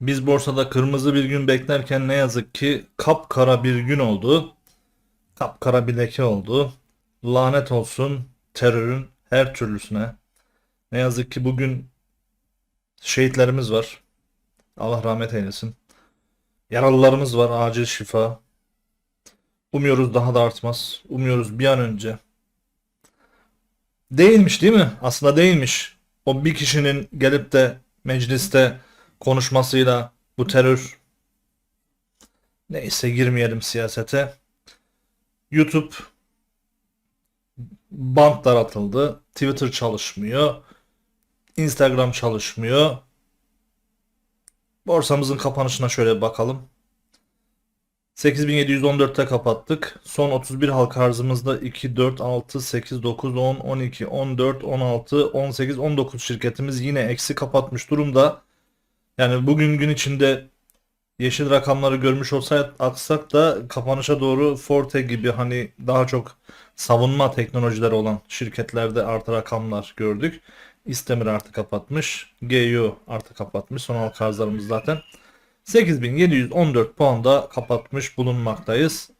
Biz borsada kırmızı bir gün beklerken ne yazık ki kapkara bir gün oldu. Kapkara bir leke oldu. Lanet olsun terörün her türlüsüne. Ne yazık ki bugün şehitlerimiz var. Allah rahmet eylesin. Yaralılarımız var. Acil şifa. Umuyoruz daha da artmaz. Umuyoruz bir an önce. Değilmiş değil mi? Aslında değilmiş. O bir kişinin gelip de mecliste konuşmasıyla bu terör neyse girmeyelim siyasete. YouTube bant daraltıldı. Twitter çalışmıyor. Instagram çalışmıyor. Borsamızın kapanışına şöyle bakalım. 8714'te kapattık. Son 31 halka arzımızda 2, 4, 6, 8, 9, 10, 12, 14, 16, 18, 19 şirketimiz yine eksi kapatmış durumda. Yani bugün gün içinde yeşil rakamları görmüş olsaydık aksak da kapanışa doğru Forte gibi hani daha çok savunma teknolojileri olan şirketlerde artı rakamlar gördük. İstemir artı kapatmış. GU artı kapatmış. Son halka arzlarımız zaten. 8714 puanda kapatmış bulunmaktayız.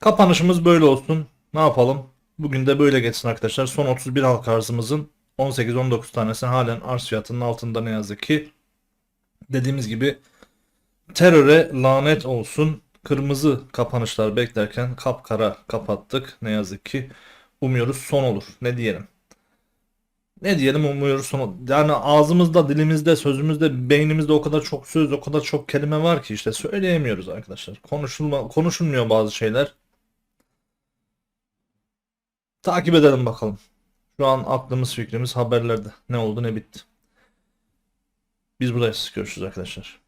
Kapanışımız böyle olsun. Ne yapalım? Bugün de böyle geçsin arkadaşlar. Son 31 halka arzımızın 18-19 tanesi halen arz fiyatının altında ne yazık ki. Dediğimiz gibi teröre lanet olsun. Kırmızı kapanışlar beklerken kapkara kapattık. Ne yazık ki. Umuyoruz son olur. Ne diyelim? Ne diyelim umuyoruz Yani ağzımızda, dilimizde, sözümüzde, beynimizde o kadar çok söz, o kadar çok kelime var ki işte söyleyemiyoruz arkadaşlar. Konuşulma, konuşulmuyor bazı şeyler. Takip edelim bakalım. Şu an aklımız fikrimiz haberlerde. Ne oldu ne bitti. Biz buradayız. Görüşürüz arkadaşlar.